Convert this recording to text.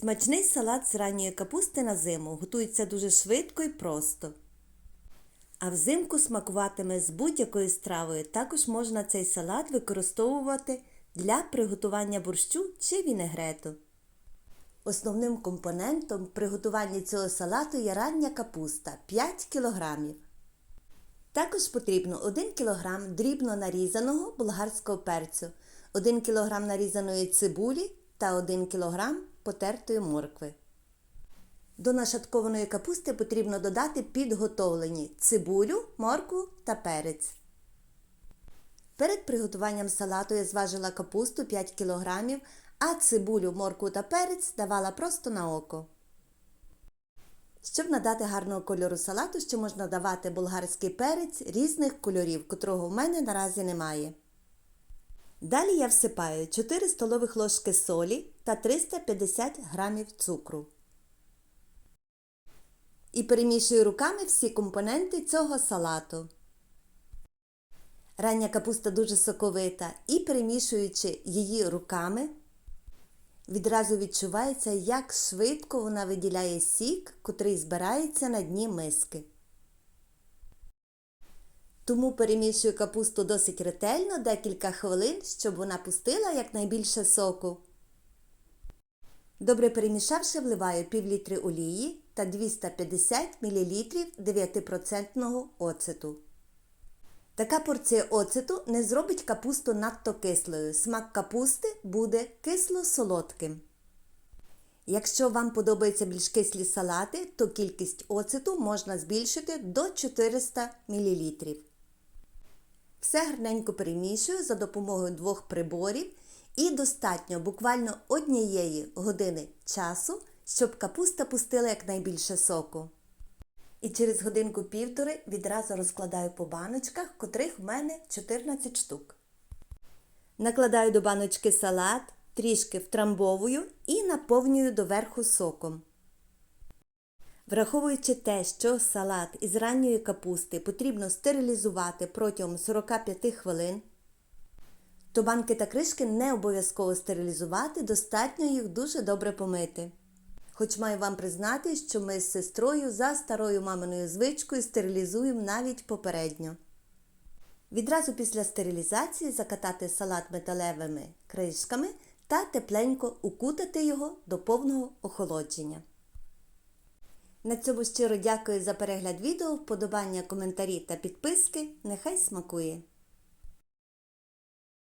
Смачний салат з ранньої капусти на зиму готується дуже швидко і просто. А взимку смакуватиме з будь-якою стравою. Також можна цей салат використовувати для приготування борщу чи вінегрету. Основним компонентом приготування цього салату є рання капуста 5 кг. Також потрібно 1 кг дрібно нарізаного болгарського перцю, 1 кг нарізаної цибулі та 1 кг потертої моркви. До нашаткованої капусти потрібно додати підготовлені цибулю, моркву та перець. Перед приготуванням салату я зважила капусту 5 кг, а цибулю, моркву та перець давала просто на око. Щоб надати гарного кольору салату, ще можна давати болгарський перець різних кольорів, котрого в мене наразі немає. Далі я всипаю 4 столових ложки солі та 350 г цукру. І перемішую руками всі компоненти цього салату. Рання капуста дуже соковита і перемішуючи її руками, відразу відчувається, як швидко вона виділяє сік, котрий збирається на дні миски. Тому перемішую капусту досить ретельно декілька хвилин, щоб вона пустила якнайбільше соку. Добре перемішавши, вливаю пів літри олії та 250 мл 9% оцету. Така порція оцету не зробить капусту надто кислою. Смак капусти буде кисло-солодким. Якщо вам подобаються більш кислі салати, то кількість оцету можна збільшити до 400 мл. Все гарненько перемішую за допомогою двох приборів і достатньо буквально однієї години часу, щоб капуста пустила якнайбільше соку. І через годинку-півтори відразу розкладаю по баночках, котрих в мене 14 штук. Накладаю до баночки салат, трішки втрамбовую і наповнюю доверху соком. Враховуючи те, що салат із ранньої капусти потрібно стерилізувати протягом 45 хвилин, то банки та кришки не обов'язково стерилізувати, достатньо їх дуже добре помити. Хоч маю вам признати, що ми з сестрою за старою маминою звичкою стерилізуємо навіть попередньо. Відразу після стерилізації закатати салат металевими кришками та тепленько укутати його до повного охолодження. На цьому щиро дякую за перегляд відео, вподобання, коментарі та підписки. Нехай смакує!